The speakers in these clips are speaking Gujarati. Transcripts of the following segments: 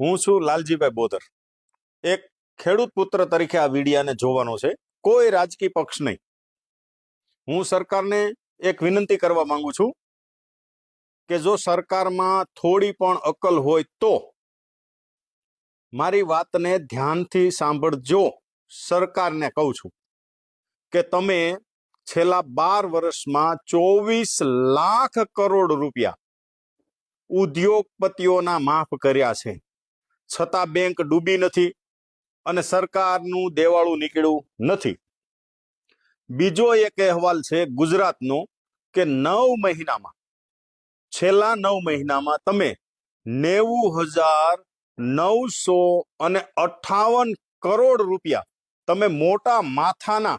હું છું લાલજીભાઈ બોધર એક ખેડૂત પુત્ર તરીકે આ વિડિયાને જોવાનો છે. કોઈ રાજકીય પક્ષ નહીં. હું સરકારને એક વિનંતી કરવા માંગુ છું કે જો સરકારમાં થોડી પણ અકલ હોય તો મારી વાતને ધ્યાનથી સાંભળજો. સરકારને કહું છું કે તમે છેલ્લા બાર વર્ષમાં ચોવીસ લાખ કરોડ રૂપિયા ઉદ્યોગપતિઓના માફ કર્યા છે. છતાં બેંક ડૂબી નથી અને સરકારનું દેવાળું નીકળ્યું નથી. બીજો એક અહેવાલ છે ગુજરાતનો કે નવ મહિનામાં, છેલ્લા નવ મહિનામાં તમે નેવું હજાર નવસો અને અઠાવન કરોડ રૂપિયા તમે મોટા માથાના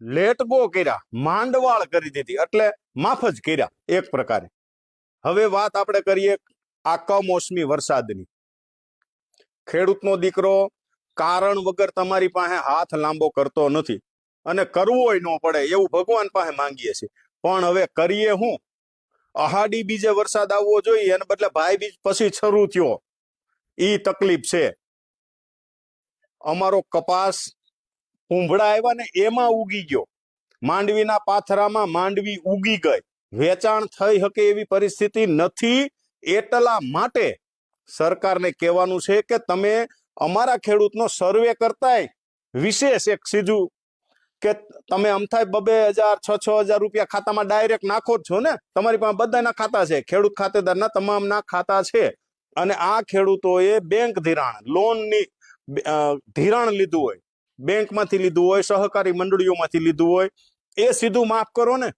લેટગો કર્યા, માંડવાળ કરી દીધી, એટલે માફ જ કર્યા એક પ્રકારે. હવે વાત આપણે કરીએ આ કમોસમી વરસાદની. ખેડૂતનો દીકરો કારણ વગર તમારી પાસે હાથ લાંબો કરતો નથી અને કરવોય ન પડે એવું ભગવાન પાસે માંગીએ છીએ. પણ હવે કરીએ હું? અહાડી બીજે વરસાદ આવવો જોઈએ અને બદલે ભાઈ બીજ પછી શરૂ થયો. એ તકલીફ છે. અમારો કપાસ પૂંભળા આવ્યા ને એમાં ઉગી ગયો. માંડવીના પાથરામાં માંડવી ઉગી ગઈ. વેચાણ થઈ શકે એવી પરિસ્થિતિ નથી એટલા માટે સરકારને કહેવાનું છે કે તમે અમારા ખેડૂતનો સર્વે કરતાય વિશેષ એક સીધું કે તમે અમથાય બબે હજાર, છ છ હજાર રૂપિયા ખાતામાં ડાયરેક્ટ નાખો જ છો ને? તમારી પાસે બધાના ખાતા છે. ખેડૂત ખાતેદારના તમામના ખાતા છે. અને આ ખેડૂતોએ બેંક ધિરાણ લોનની ધિરાણ લીધું હોય બેંકમાંથી લીધું હોય, સહકારી મંડળીઓમાંથી લીધું હોય, એ સીધું માફ કરો ને.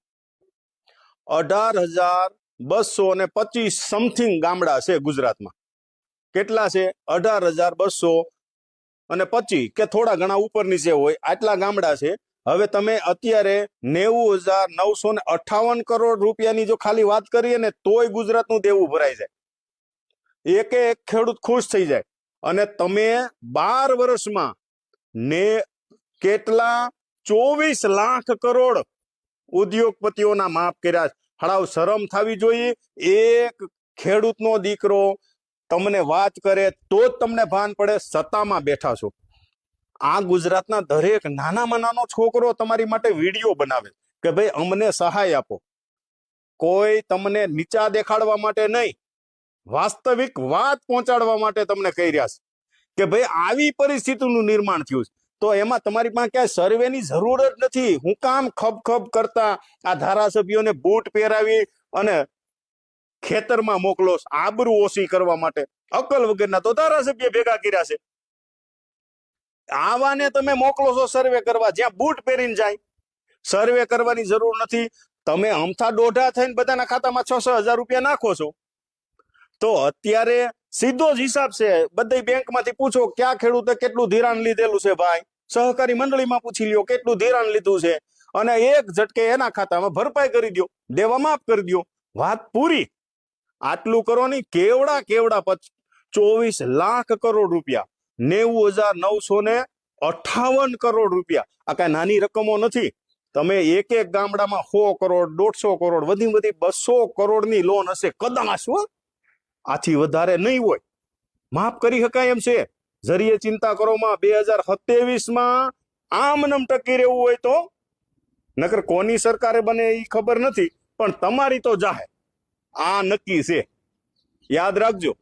અઢાર હજાર બસો ને પચીસ સમથિંગ ગામડા છે ગુજરાતમાં. કેટલા છે? અઢાર હજાર બસો અને પચીસ, કે થોડા ઘણા ઉપર નીચે હોય, આટલા ગામડા છે. હવે તમે અત્યારે નેવું હજાર નવસો ને અઠાવન કરોડ રૂપિયાની જો ખાલી વાત કરીએ ને, તોય ગુજરાતનું દેવું ભરાઈ જાય. એકે એક ખેડૂત ખુશ થઈ જાય. અને તમે બાર વર્ષમાં ને કેટલા ચોવીસ લાખ કરોડ ઉદ્યોગપતિઓના માફ કર્યા. હળાવ શરમ થવી જોઈએ. એક ખેડૂતનો દીકરો તમને વાત કરે તો જ તમને ભાન પડે, સત્તામાં બેઠા છો. આ ગુજરાતના દરેક નાનામાં નાનો છોકરો તમારી માટે વીડિયો બનાવે કે ભાઈ અમને સહાય આપો. કોઈ તમને નીચા દેખાડવા માટે નહીં, વાસ્તવિક વાત પહોંચાડવા માટે તમને કહી રહ્યા છે કે ભાઈ આવી પરિસ્થિતિનું નિર્માણ થયું છે. તો એમાં તમારી પાસે ક્યાંય સર્વેની જરૂર જ નથી. હું કામ ખબ ખબ કરતા આ ધારાસભ્યોને બૂટ પહેરાવી અને ખેતરમાં મોકલો. આબરૂ ઓછી કરવા માટે. અકલ વગરના તો ધારાસભ્ય ભેગા કર્યા છે. આવાને તમે મોકલો છો સર્વે કરવા, જ્યાં બૂટ પહેરીને જાય. સર્વે કરવાની જરૂર નથી. તમે અમથા દોઢા થઈને બધાના ખાતામાં છ છ હજાર રૂપિયા નાખો છો. તો અત્યારે સીધો જ હિસાબ છે. બધી બેંકમાંથી પૂછો, ક્યાં ખેડૂતે કેટલું ધિરાણ લીધેલું છે ભાઈ? સહકારી મંડળીમાં પૂછી લ્યો, કેટલું ધિરાણ લીધું છે? અને એક ઝટકે એના ખાતામાં ભરપાઈ કરી દો દેવા માફ કરી દો વાત પૂરી. આટલું કરો નહીં કેવડા કેવડા ચોવીસ લાખ કરોડ રૂપિયા. નેવું હજાર નવસો ને અઠાવન કરોડ રૂપિયા. આ કઈ નાની રકમો નથી. તમે એક એક ગામડામાં સો કરોડ, દોઢસો કરોડ, વધી વધી બસો કરોડની લોન હશે. કદાચ આથી વધારે નહીં હોય. માફ કરી શકાય એમ છે. જરીએ ચિંતા કરોમાં બે હજાર સત્યાવીસમાં આમ નમ ટકી રહેવું હોય તો? નકર કોની સરકારે બને એ ખબર નથી, પણ તમારી તો જાહે. આ નક્કી છે. યાદ રાખજો.